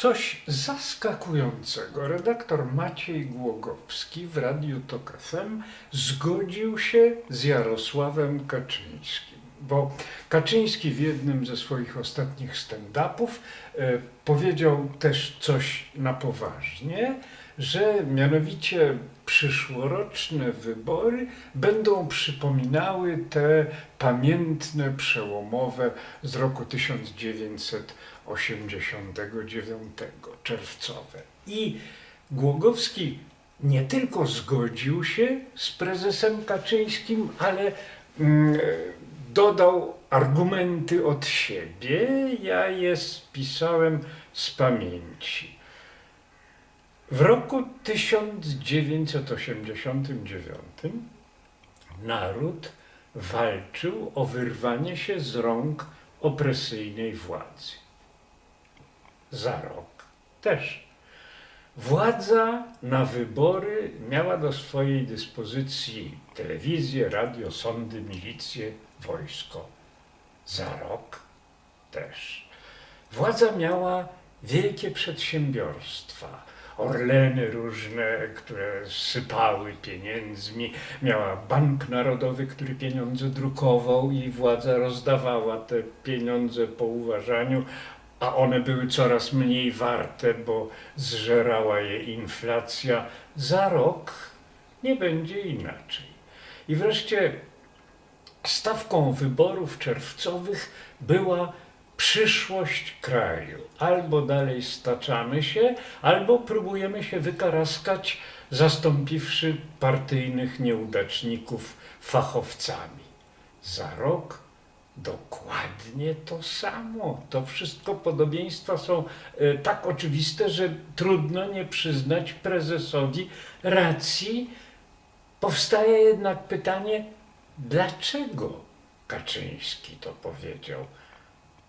Coś zaskakującego. Redaktor Maciej Głogowski w Radiu Tok FM zgodził się z Jarosławem Kaczyńskim, bo Kaczyński w jednym ze swoich ostatnich stand-upów e, powiedział też coś na poważnie, że mianowicie przyszłoroczne wybory będą przypominały te pamiętne, przełomowe z roku 1989 czerwcowe. I Głogowski nie tylko zgodził się z prezesem Kaczyńskim, ale mm, dodał argumenty od siebie. Ja je spisałem z pamięci. W roku 1989 naród walczył o wyrwanie się z rąk opresyjnej władzy. Za rok też. Władza na wybory miała do swojej dyspozycji telewizję, radio, sądy, milicję, wojsko. Za rok też. Władza miała wielkie przedsiębiorstwa, Orleny różne, które sypały pieniędzmi. Miała Bank Narodowy, który pieniądze drukował i władza rozdawała te pieniądze po uważaniu, a one były coraz mniej warte, bo zżerała je inflacja. Za rok nie będzie inaczej. I wreszcie stawką wyborów czerwcowych była przyszłość kraju. Albo dalej staczamy się, albo próbujemy się wykaraskać, zastąpiwszy partyjnych nieudaczników fachowcami. Za rok dokładnie to samo. To wszystko podobieństwa są e, tak oczywiste, że trudno nie przyznać prezesowi racji. Powstaje jednak pytanie, dlaczego Kaczyński to powiedział?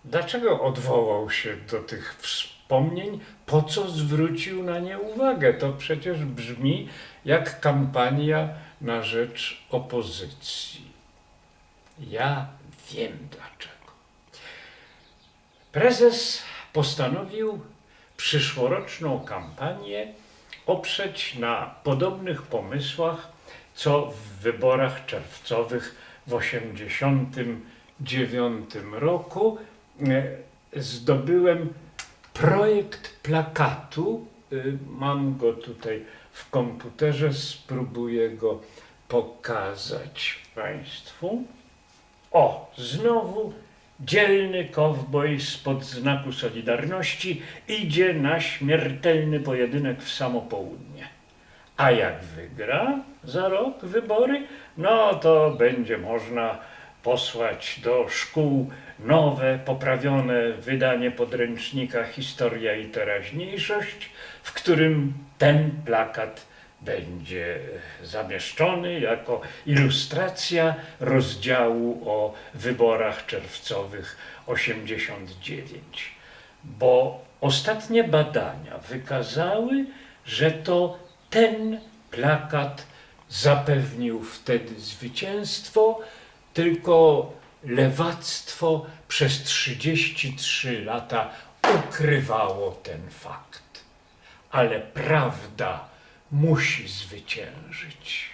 Dlaczego odwołał się do tych wspomnień? Po co zwrócił na nie uwagę? To przecież brzmi jak kampania na rzecz opozycji. Ja wiem dlaczego. Prezes postanowił przyszłoroczną kampanię oprzeć na podobnych pomysłach, co w wyborach czerwcowych w 1989 roku zdobyłem projekt plakatu. Y, Mam go tutaj w komputerze, spróbuję go pokazać Państwu. O, znowu dzielny kowboj spod znaku Solidarności idzie na śmiertelny pojedynek w samo południe. A jak wygra za rok wybory, no to będzie można posłać do szkół nowe, poprawione wydanie podręcznika Historia i teraźniejszość, w którym ten plakat będzie zamieszczony jako ilustracja rozdziału o wyborach czerwcowych 89. Bo ostatnie badania wykazały, że to ten plakat zapewnił wtedy zwycięstwo, tylko lewactwo przez 33 lata ukrywało ten fakt. Ale prawda musi zwyciężyć.